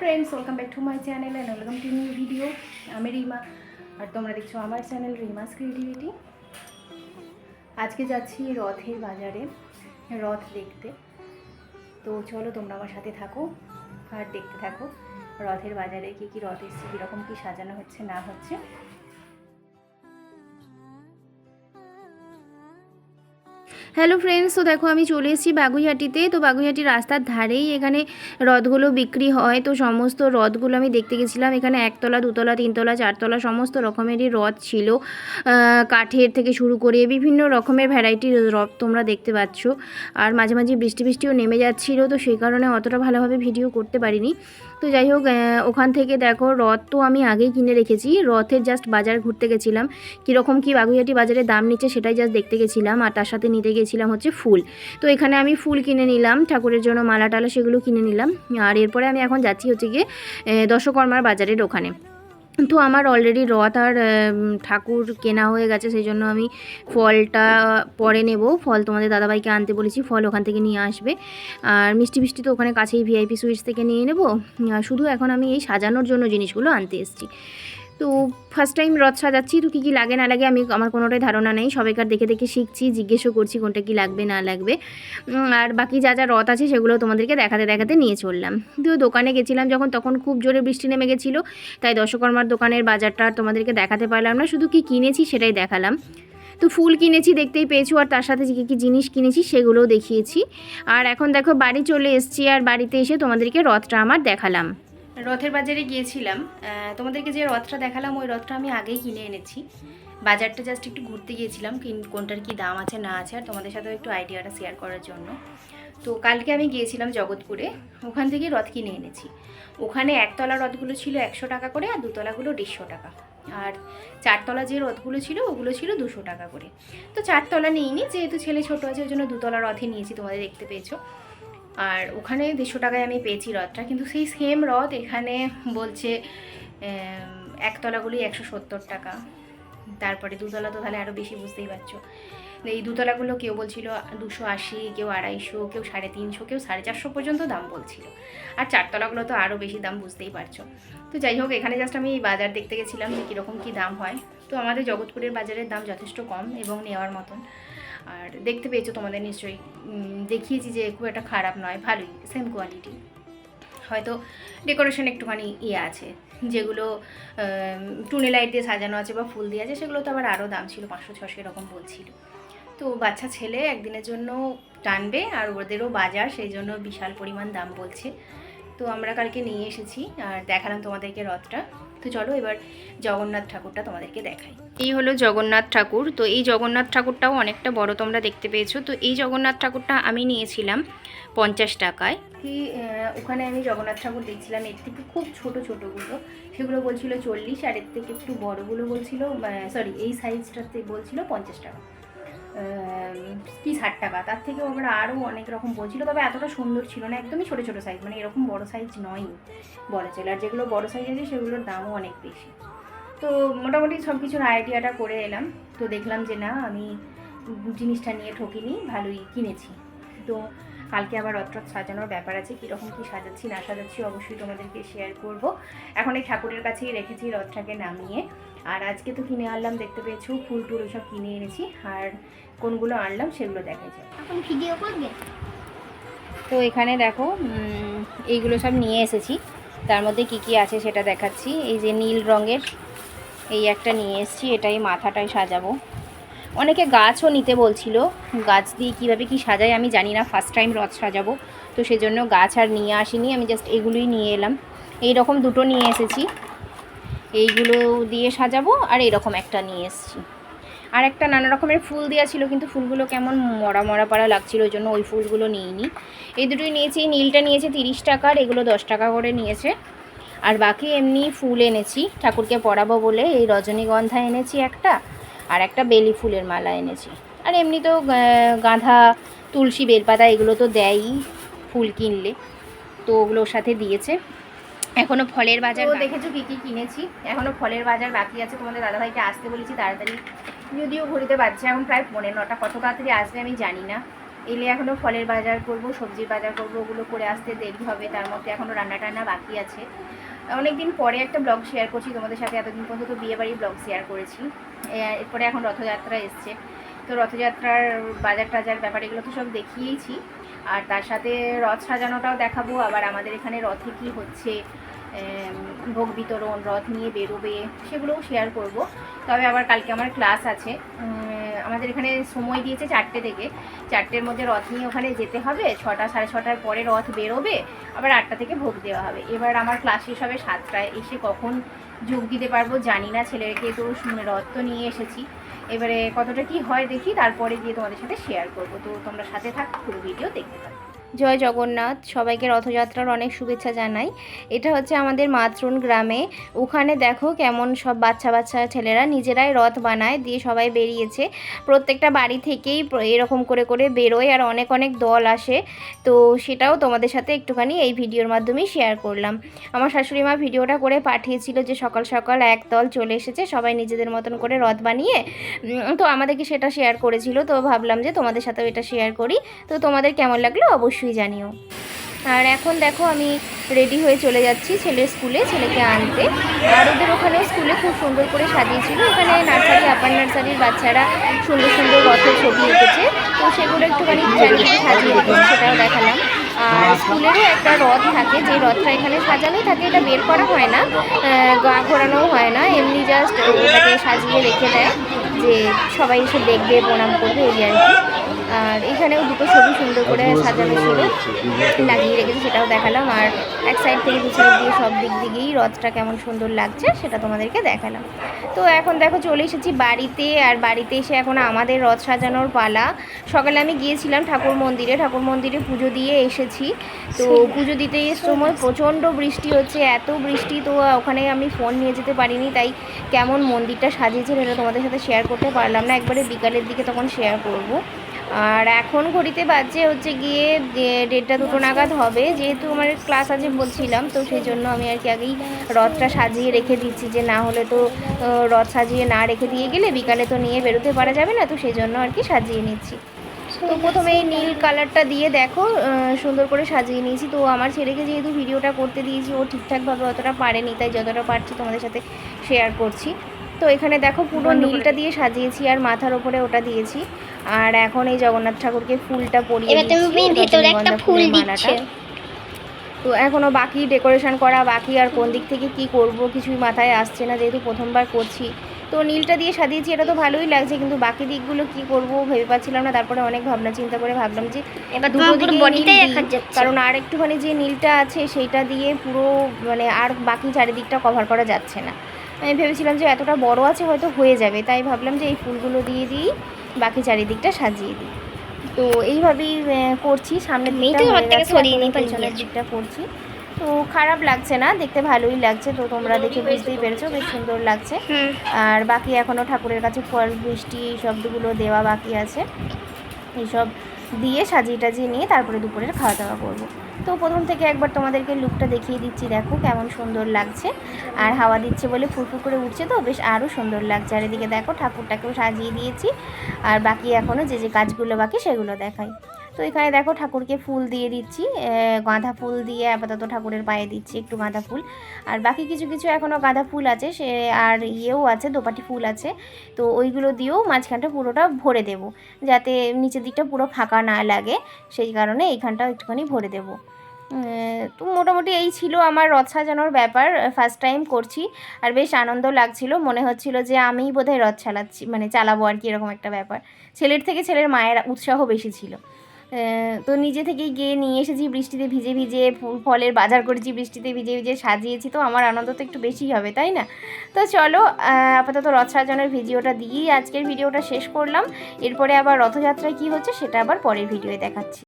Friends welcome back to channel and welcome to video আমি রিমা আর তোমরা দেখছ আমার চ্যানেল রিমাস ক্রিয়েটিভিটি আজকে যাচ্ছি রথের বাজারে, রথ দেখতে। তো চলো তোমরা আমার সাথে থাকো আর দেখতে থাকো রথের বাজারে কী কী রথ এসছে, কীরকম কী সাজানো হচ্ছে, না হচ্ছে। হ্যালো ফ্রেন্ডস তো দেখো আমি চলে এসেছি বাগুইহাটিতে। তো বাগুইহাটি রাস্তার ধারেই এখানে রথগুলো বিক্রি হয়। তো সমস্ত রথগুলো আমি দেখতে গেছিলাম। এখানে একতলা, দুতলা, তিনতলা, চারতলা সমস্ত রকমেরই রথ ছিল। কাঠের থেকে শুরু করে বিভিন্ন রকমের ভ্যারাইটির রথ তোমরা দেখতে পাচ্ছ। আর মাঝে মাঝে বৃষ্টি বৃষ্টিও নেমে যাচ্ছিল। তো সেই কারণে অতটা ভালোভাবে ভিডিও করতে পারিনি। তো যাই হোক ওখান থেকে দেখো রথ তো আমি আগেই কিনে রেখেছি। রথের জাস্ট বাজার ঘুরতে গেছিলাম। কীরকম কী বাগুইহাটি বাজারে দাম নিচ্ছে সেটাই জাস্ট দেখতে গেছিলাম। আর তার সাথে নিতে গেছিলাম হচ্ছে ফুল। তো এখানে আমি ফুল কিনে নিলাম, ঠাকুরের জন্য মালা টালা সেগুলো কিনে নিলাম। আর এরপরে আমি এখন যাচ্ছি হচ্ছে গিয়ে দশকর্মার বাজারের ওখানে। তো আমার অলরেডি রথ আর ঠাকুর কেনা হয়ে গেছে, সেই জন্য আমি ফলটা পরে নেব। ফল তোমাদের দাদাভাইকে আনতে বলেছি, ফল ওখান থেকে নিয়ে আসবে। আর মিষ্টি মিষ্টি তো ওখানে কাছেই ভিআইপি সুইটস থেকে নিয়ে নেব। শুধু এখন আমি এই সাজানোর জন্য জিনিসগুলো আনতে এসেছি। তো ফার্স্ট টাইম রথ সাজাচ্ছি, তো কী কী লাগে না লাগে আমি আমার কোনোটাই ধারণা নেই। সবাইকার দেখে দেখে শিখছি, জিজ্ঞেসও করছি কোনটা কী লাগবে, না লাগবে। আর বাকি যা যা রথ আছে সেগুলো তোমাদেরকে দেখাতে দেখাতে নিয়ে চললাম। তো দোকানে গেছিলাম যখন, তখন খুব জোরে বৃষ্টি নেমে গেছিল, তাই দশকর্মার দোকানের বাজারটা আর তোমাদেরকে দেখাতে পারলাম না। শুধু কি কিনেছি সেটাই দেখালাম। তো ফুল কিনেছি, দেখতেই পেয়েছ, আর তার সাথে কী কী জিনিস কিনেছি সেগুলোও দেখিয়েছি। আর এখন দেখো বাড়ি চলে এসেছি, আর বাড়িতে এসে তোমাদেরকে রথটা আমার দেখালাম। রথের বাজারে গিয়েছিলাম। তোমাদেরকে যে রথটা দেখালাম, ওই রথটা আমি আগেই কিনে এনেছি। বাজারটা জাস্ট একটু ঘুরতে গিয়েছিলাম, কিন- কোনটার কি দাম আছে, না আছে, আর তোমাদের সাথেও একটু আইডিয়াটা শেয়ার করার জন্য। তো কালকে আমি গিয়েছিলাম জগৎপুরে, ওখান থেকে রথ কিনে এনেছি। ওখানে একতলা রথগুলো ছিল একশো টাকা করে, আর দুতলাগুলো দেড়শো টাকা। আর চারতলা যে রথগুলো ছিল, ওগুলো ছিল দুশো টাকা করে। তো চারতলা নিইনি, যেহেতু ছেলে ছোটো আছে, ওই জন্য দুতলা রথে নিয়েছি, তোমাদের দেখতে পেয়েছ। আর ওখানে দেড়শো টাকায় আমি পেয়েছি রথটা। কিন্তু সেই সেম রথ এখানে বলছে একতলাগুলি একশো সত্তর টাকা। তারপরে দুতলা তো তাহলে আরও বেশি বুঝতেই পারছ। এই দুতলাগুলো কেউ বলছিল দুশো আশি, কেউ আড়াইশো, কেউ সাড়ে তিনশো, কেউ সাড়ে চারশো পর্যন্ত দাম বলছিল। আর চারতলাগুলো তো আরও বেশি দাম বুঝতেই পারছ। তো যাই হোক, এখানে জাস্ট আমি বাজার দেখতে গেছিলাম যে কীরকম কী দাম হয়। তো আমাদের জগৎপুরের বাজারের দাম যথেষ্ট কম এবং নেওয়ার মতন। আর দেখতে পেয়েছ তোমাদের নিশ্চয়ই। দেখিয়েছি যে খুব একটা খারাপ নয়, ভালোই সেম কোয়ালিটি হয়তো ডেকোরেশন একটুখানি ইয়ে আছে, যেগুলো টুনি লাইট দিয়ে সাজানো আছে বা ফুল দিয়ে আছে, সেগুলো তো আবার আরও দাম ছিল, পাঁচশো, ছশো এরকম বলছিল। তো বাচ্চা ছেলে একদিনের জন্য টানবে আর ওদেরও বাজার, সেই জন্য বিশাল পরিমাণ দাম বলছে। তো আমরা কালকে নিয়ে এসেছি, আর দেখালাম তোমাদেরকে রথটা। তো চলো এবার জগন্নাথ ঠাকুরটা তোমাদেরকে দেখাই। এই হলো জগন্নাথ ঠাকুর। তো এই জগন্নাথ ঠাকুরটাও অনেকটা বড় তোমরা দেখতে পেয়েছ। তো এই জগন্নাথ ঠাকুরটা আমি নিয়েছিলাম পঞ্চাশ টাকায়। কি ওখানে আমি জগন্নাথ ঠাকুর দেখছিলাম এর থেকে খুব ছোট ছোটোগুলো। সেগুলো বলছিল চল্লিশ আর এর থেকে একটু বড়গুলো বলছিল সরি এই সাইজটাতে বলছিল পঞ্চাশ টাকা। ষাট টাকা তার থেকে আমরা আরও অনেক রকম বলছিল, তবে এতটা সুন্দর ছিল না, একদমই ছোটো ছোটো সাইজ মানে এরকম বড় সাইজ নয় বলা চলে, আর যেগুলো বড় সাইজ আছে সেগুলোর দামও অনেক বেশি। তো মোটামুটি সব কিছুর আইডিয়াটা করে এলাম, তো দেখলাম যে না, আমি জিনিসটা নিয়ে ঠকিনি, ভালোই কিনেছি। তো কালকে আবার রথ রথ সাজানোর ব্যাপার আছে কীরকম কী সাজাচ্ছি না সাজাচ্ছি অবশ্যই তোমাদেরকে শেয়ার করব। এখন এই ঠাকুরের কাছেই রেখেছি রথটাকে নামিয়ে। আর আজকে তো কিনে আনলাম দেখতে পেয়েছ ফুল টুল ওইসব কিনে এনেছি। আর কোনগুলো আনলাম সেগুলো দেখা যায় এখন ভিডিও করবে? তো এখানে দেখো এইগুলো সব নিয়ে এসেছি। তার মধ্যে কি কি আছে সেটা দেখাচ্ছি। এই যে নীল রঙের এই একটা নিয়ে এসেছি এটাই মাথাটায় সাজাবো। অনেকে গাছও নিতে বলছিল। গাছ দিয়ে কীভাবে কি সাজাই আমি জানি না ফার্স্ট টাইম রথ সাজাবো। তো সেজন্য গাছ আর নিয়ে আসিনি, আমি জাস্ট এগুলোই নিয়ে এলাম। এই রকম দুটো নিয়ে এসেছি। এইগুলো দিয়ে সাজাবো আর এরকম একটা নিয়ে এসেছি। আর একটা নানা রকমের ফুল দেওয়া ছিল, কিন্তু ফুলগুলো কেমন মরা মরা পাড়া লাগছিল, ওই জন্য ওই ফুলগুলো নিইনি। এই দুটোই নিয়েছি, নীলটা নিয়েছে তিরিশ টাকার, এগুলো দশ টাকা করে নিয়েছে। আর বাকি এমনি ফুল এনেছি, ঠাকুরকে পরাবো বলে, এই রজনীগন্ধা এনেছি একটা। আর একটা বেলি ফুলের মালা এনেছি। আর এমনি তো গাঁধা তুলসী বেলপাতা এগুলো তো দেয়ই ফুল কিনলে। তো ওগুলোর সাথে দিয়েছে। এখনও ফলের বাজার দেখেছ কী কী কিনেছি? এখনও ফলের বাজার বাকি আছে। তোমাদের দাদাভাইকে আসতে বলেছি তাড়াতাড়ি। যদিও ঘুরিতে পারছে এখন প্রায় পনেরো নটা কত তাড়াতাড়ি আসবে আমি জানি না। এলে এখনও ফলের বাজার করব সবজির বাজার করব ওগুলো করে আসতে দেরি হবে। তার মধ্যে এখনও রান্না টান্না বাকি আছে। অনেকদিন পরে একটা ব্লগ শেয়ার করছি। তোমাদের সাথে এতদিন পর্যন্ত বিয়ে বাড়ির ব্লগ শেয়ার করেছি। এরপরে এখন রথযাত্রা এসছে। তো রথযাত্রার বাজার টাজার ব্যাপার এগুলো তো সব দেখিয়েইছি আর তার সাথে রথ সাজানোটাও দেখাবো। আবার আমাদের এখানে রথে কি হচ্ছে ভোগ বিতরণ, রথ নিয়ে বেরোবে, সেগুলোও শেয়ার করব। তবে আবার কালকে আমার ক্লাস আছে। আমাদের এখানে সময় দিয়েছে চারটে থেকে। চারটের মধ্যে রথ নিয়ে ওখানে যেতে হবে। ছটা, সাড়ে ছটার পরে রথ বেরোবে। আবার আটটা থেকে ভোগ দেওয়া হবে। এবার আমার ক্লাস শেষ হবে সাতটায়। এসে কখন যোগ দিতে পারব জানি না। ছেলেকে তো রথ তো নিয়ে এসেছি। এবারে কতটা কি হয় দেখি। তারপরে গিয়ে তোমাদের সাথে শেয়ার করব। তো তোমরা সাথে থাক, পুরো ভিডিও দেখতে থাকো। জয় জগন্নাথ, সবাইকে রথযাত্রার অনেক শুভেচ্ছা জানাই। এটা হচ্ছে আমাদের মাতরুন গ্রামে। ওখানে দেখো কেমন সব বাচ্চা বাচ্চা ছেলেরা নিজেরাই রথ বানায়, দিয়ে সবাই বেরিয়েছে। প্রত্যেকটা বাড়ি থেকেই এরকম করে করে বেরোয় আর অনেক অনেক দল আসে। তো সেটাও তোমাদের সাথে একটুখানি এই ভিডিওর মাধ্যমেই শেয়ার করলাম। আমার শাশুড়ি মা ভিডিওটা করে পাঠিয়েছিল যে সকাল সকাল এক দল চলে এসেছে, সবাই নিজেদের মতন করে রথ বানিয়ে। তো আমাদেরকে সেটা শেয়ার করেছিল। তো ভাবলাম যে তোমাদের সাথেও এটা শেয়ার করি। তো তোমাদের কেমন লাগল অবশ্যই জানিও। আর এখন দেখো আমি রেডি হয়ে চলে যাচ্ছি ছেলের স্কুলে ছেলেকে আনতে। আর ওদের ওখানে স্কুলে খুব সুন্দর করে সাজিয়েছিল। ওখানে নার্সারি আপার নার্সারির বাচ্চারা সুন্দর সুন্দর রথের ছবি এঁকেছে। তো সেগুলো একটুখানি চারিদিকে সাজিয়ে রেখেছে সেটাও দেখালাম। আর স্কুলেরও একটা রথ থাকে, যে রথটা এখানে সাজানোই থাকে, এটা বের করা হয় না গা ঘোরানোও হয় না। এমনি জাস্ট ওটাকে সাজিয়ে রেখে দেয়, যে সবাই এসে দেখবে, প্রণাম করবে, এই আর কি। আর এখানেও দুটো ছবি সুন্দর করে সাজানো ছিল। লাগিয়ে রেখেছি সেটাও দেখালাম। আর এক সাইড থেকে দু সাইড দিয়ে সব দিক দিকেই রথটা কেমন সুন্দর লাগছে সেটা তোমাদেরকে দেখালাম। তো এখন দেখো চলে এসেছি বাড়িতে আর বাড়িতে এসে এখন আমাদের রথ সাজানোর পালা। সকালে আমি গিয়েছিলাম ঠাকুর মন্দিরে ঠাকুর মন্দিরে পুজো দিয়ে এসেছি। তো পুজো দিতে সময় প্রচণ্ড বৃষ্টি হচ্ছে এত বৃষ্টি তো ওখানে আমি ফোন নিয়ে যেতে পারিনি। তাই কেমন মন্দিরটা সাজিয়েছে সেটা তোমাদের সাথে শেয়ার করতে পারলাম না। একবারে বিকালের দিকে তখন শেয়ার করব। আর এখন ঘড়িতে বাজছে হচ্ছে গিয়ে দেড়টা দুটো নাগাদ হবে যেহেতু আমার ক্লাস আছে বলছিলাম তো সেই জন্য আমি আর কি আগেই রথটা সাজিয়ে রেখে দিচ্ছি যে না হলে তো রথ সাজিয়ে না রেখে দিয়ে গেলে বিকালে তো নিয়ে বেরোতে পারা যাবে না তো সেই জন্য আর কি সাজিয়ে নিচ্ছি। তো প্রথমে এই নীল কালারটা দিয়ে দেখো সুন্দর করে সাজিয়ে নিয়েছি তো আমার ছেলেকে যেহেতু ভিডিওটা করতে দিয়েছি ও ঠিকঠাকভাবে অতটা পারেনি তাই যতটা পারছি তোমাদের সাথে শেয়ার করছি। তো এখানে দেখো পুরো নীলটা দিয়ে সাজিয়েছি আর মাথার ওপরে ওটা দিয়েছি। আর এখন এই জগন্নাথ ঠাকুরকে ফুলটা পরিয়ে দিচ্ছি, একটা ফুল দিচ্ছে। তো এখনও বাকি ডেকোরেশন করা বাকি আর কোন দিক থেকে কি করব কিছুই মাথায় আসছে না যেহেতু প্রথমবার করছি। তো নীলটা দিয়ে সাজিয়েছি এটা তো ভালোই লাগছে কিন্তু বাকি দিকগুলো কি করব ভেবে পাচ্ছিলাম না তারপরে অনেক ভাবনা চিন্তা করে ভাবলাম যে এবার দুটো তোমার বডিটাই নীল যাচ্ছে। কারণ আর একটুখানি যে নীলটা আছে সেইটা দিয়ে পুরো মানে আর বাকি চারিদিকটা কভার করা যাচ্ছে না। আমি ভেবেছিলাম যে এতটা বড় আছে হয়তো হয়ে যাবে তাই ভাবলাম যে এই ফুলগুলো দিয়ে দিই। বাকি চারিদিকটা সাজিয়ে দিই। তো এইভাবেই করছি। সামনের দিকটা পেছনের করছি। তো খারাপ লাগছে না দেখতে ভালোই লাগছে। তো তোমরা দেখে বুঝতেই পেরেছ বেশ সুন্দর লাগছে। আর বাকি এখনও ঠাকুরের কাছে ফল বৃষ্টি এই শব্দগুলো দেওয়া বাকি আছে। এইসব দিয়ে সাজিয়ে টাজিয়ে নিয়ে তারপরে দুপুরের খাওয়া দাওয়া করব। তো প্রথম থেকে একবার তোমাদেরকে লুকটা দেখিয়ে দিচ্ছি, দেখো কেমন সুন্দর লাগছে। আর হাওয়া দিচ্ছে বলে ফুরফুর করে উঠছে তো, বেশ আরও সুন্দর লাগছে। আর এদিকে দেখো ঠাকুরটাকেও সাজিয়ে দিয়েছি। আর বাকি এখনও যে যে কাজগুলো বাকি সেগুলো দেখাই। তো এখানে দেখো ঠাকুরকে ফুল দিয়ে দিচ্ছি গাঁদা ফুল দিয়ে আপাতত ঠাকুরের পায়ে দিচ্ছি একটু গাঁদা ফুল। আর বাকি কিছু কিছু এখনও গাঁদা ফুল আছে, সে, আর ইয়েও আছে, দোপাটি ফুল আছে। তো ওইগুলো দিয়েও মাঝখানটা পুরোটা ভরে দেব। যাতে নিচের দিকটা পুরো ফাঁকা না লাগে, সেই কারণে এইখানটা একটুখানি ভরে দেব। তো মোটামুটি এই ছিল আমার রথ সাজানোর ব্যাপার ফার্স্ট টাইম করছি। আর বেশ আনন্দ লাগছিল, মনে হচ্ছিল যে আমিই বোধহয় রথ চালাচ্ছি মানে চালাবো আর কি এরকম একটা ব্যাপার। ছেলের থেকে ছেলের মায়ের উৎসাহ বেশি ছিল। তো নিজে থেকেই গিয়ে নিয়ে এসেছি, বৃষ্টিতে ভিজে ভিজে ফুল ফলের বাজার করেছি, বৃষ্টিতে ভিজে ভিজে সাজিয়েছি, তো আমার আনন্দ তো একটু বেশিই হবে, তাই না? তো চলো আপাতত রথ সাজানোর ভিডিওটা দিয়েই আজকের ভিডিওটা শেষ করলাম। এরপরে আবার রথযাত্রায় কি হচ্ছে সেটা আবার পরের ভিডিওয়ে দেখাচ্ছি।